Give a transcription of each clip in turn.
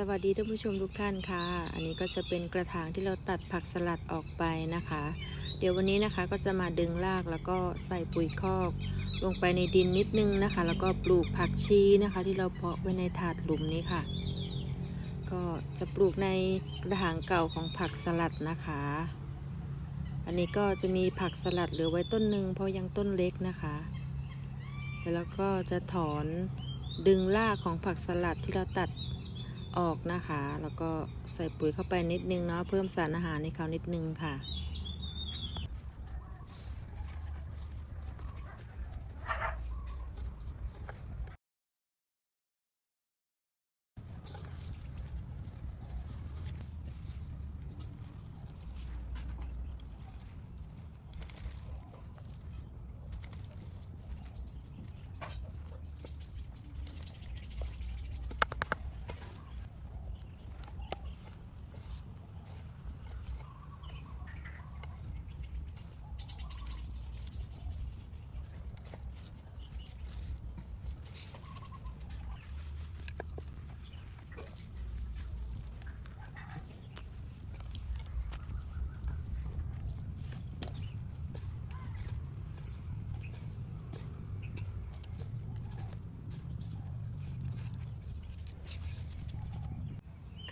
สวัสดีท่านผู้ชมทุกท่านค่ะ อันนี้ก็จะเป็นกระถางที่เราตัดผักสลัดออกไปนะคะ เดี๋ยววันนี้นะคะก็จะมาดึงรากแล้วก็ใส่ปุ๋ยคอก ลงไปในดินนิดนึงนะคะ แล้วก็ปลูกผักชีนะคะ ที่เราเพาะไว้ในถาดหลุมนี้ค่ะ ก็จะปลูกในกระถางเก่าของผักสลัดนะคะ อันนี้ก็จะมีผักสลัดเหลือไว้ต้นหนึ่งเพราะยังต้นเล็กนะคะ แล้วก็จะถอนดึงรากของผักสลัดที่เราตัด ออกนะคะ แล้วก็ใส่ปุ๋ยเข้าไปนิดนึงเนาะเพิ่มสารอาหารในเขานิดนึงค่ะ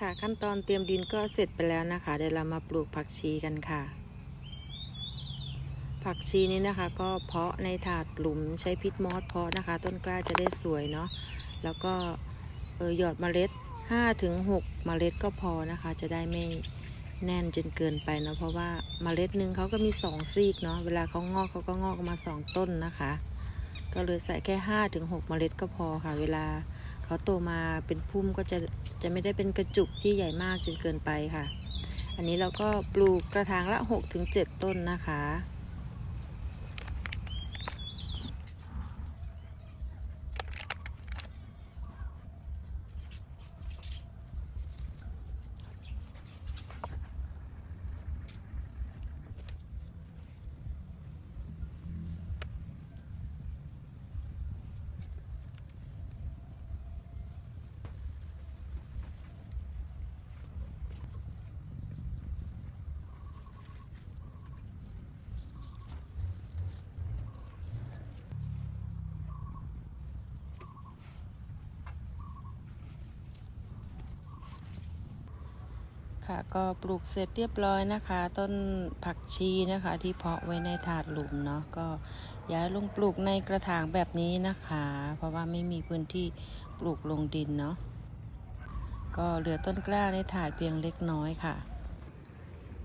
ค่ะ ขั้นตอนเตรียมดินก็เสร็จไปแล้วนะคะ เดี๋ยวเรามาปลูกผักชีกันค่ะ ผักชีนี้นะคะ ก็เพาะในถาดหลุมใช้พิษมอสเพาะนะคะ ต้นกล้าจะได้สวยเนาะ แล้วก็เออหยอดเมล็ด5ถึง6เมล็ดก็พอนะคะ จะได้ไม่แน่นจนเกินไปเนาะ เพราะว่าเมล็ดหนึ่งเขาก็มีสองซีกเนาะ เวลาเขางอกเขาก็งอกมาสองต้นนะคะ ก็เลยใส่แค่5ถึง6เมล็ดก็พอค่ะ เวลา เขาโตมาเป็นพุ่มก็จะจะไม่ได้เป็นกระจุกที่ใหญ่มากจนเกินไปค่ะ อันนี้เราก็ปลูกกระถางละ6ถึง7ต้นนะคะ ค่ะก็ปลูกเสร็จเรียบร้อยนะคะ ต้นผักชีนะคะ ที่เพาะไว้ในถาดหลุมเนาะก็ย้ายลงปลูกในกระถางแบบนี้นะคะ เพราะว่าไม่มีพื้นที่ปลูกลงดินเนาะก็เหลือต้นกล้าในถาดเพียงเล็กน้อยค่ะ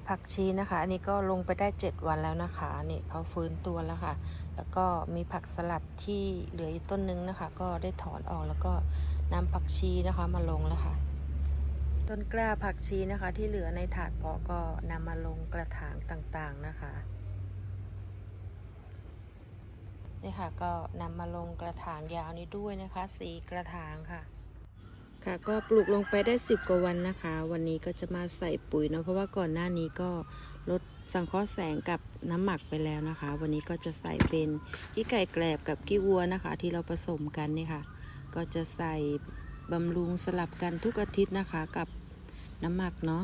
ผักชีนะคะ อันนี้ก็ลงไปได้ 7 วันแล้วนะคะนี่เขาฟื้นตัวแล้วค่ะ แล้วก็มีผักสลัดที่เหลืออยู่ต้นนึงนะคะ ก็ได้ถอนออกแล้วก็นำผักชีนะคะมาลงแล้วค่ะ ต้นกล้าผักชีนะคะ ที่เหลือในถาดเพาะก็นำมาลงกระถางต่างๆนะคะนี่ค่ะก็นำมาลงกระถางยาวนี้ด้วยนะคะสีกระถางค่ะ ค่ะก็ปลูกลงไปได้ 10 กว่าวันนะคะ วันนี้ก็จะมาใส่ปุ๋ยเนาะเพราะว่าก่อนหน้านี้ก็ลดสังเคราะห์แสงกับน้ำหมักไปแล้วนะคะ วันนี้ก็จะใส่เป็นขี้ไก่แกลบกับขี้วัวนะคะ ที่เราผสมกันนี่ค่ะ ก็จะใส่บำรุงสลับกันทุกอาทิตย์นะคะ กับ น้ำหมักเนาะ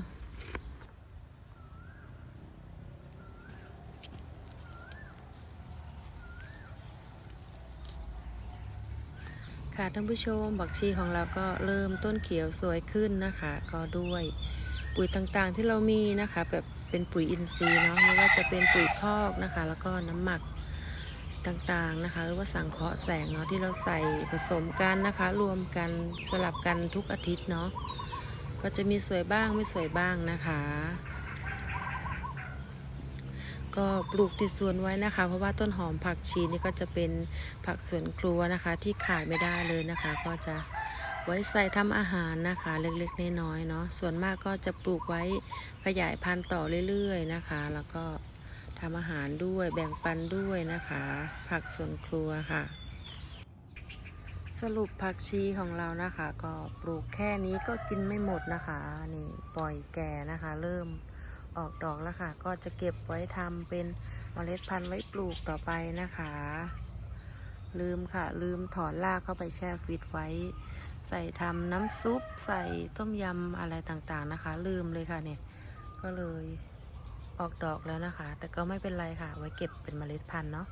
ค่ะท่านผู้ชมบักชีของเราก็เริ่มต้นเขียวสวยขึ้นนะคะ ก็ด้วยปุ๋ยต่างๆที่เรามีนะคะ แบบเป็นปุ๋ยอินทรีย์เนาะไม่ว่าจะเป็นปุ๋ยคอกนะคะ แล้วก็น้ำหมักต่างๆนะคะ หรือว่าสังเคราะห์แสงเนาะที่เราใส่ผสมกันนะคะ รวมกันสลับกันทุกอาทิตย์เนาะ ก็จะมีสวยบ้างไม่สวยบ้างนะคะ ก็ปลูกติดสวนไว้นะคะ เพราะว่าต้นหอมผักชีนี่ก็จะเป็นผักสวนครัวนะคะ ที่ขาดไม่ได้เลยนะคะ ก็จะไว้ใส่ทำอาหารนะคะ เล็กๆน้อยๆเนาะส่วนมากก็จะปลูกไว้ขยายพันธุ์ต่อเรื่อยๆนะคะ แล้วก็ทำอาหารด้วยแบ่งปันด้วยนะคะ ผักสวนครัวค่ะ สรุปผักชีของเรานะคะ ก็ปลูกแค่นี้ก็กินไม่หมดนะคะนี่ปล่อยแก่นะคะ เริ่มออกดอกแล้วค่ะ ก็จะเก็บไว้ทำเป็นเมล็ดพันธุ์ไว้ปลูกต่อไปนะคะ ลืมค่ะ ลืมถอนรากเข้าไปแช่ฟิตไว้ ใส่ทำน้ำซุป ใส่ต้มยำอะไรต่างๆนะคะ ลืมเลยค่ะเนี่ย ก็เลยออกดอกแล้วนะคะ แต่ก็ไม่เป็นไรค่ะ ไว้เก็บเป็นเมล็ดพันธุ์เนาะ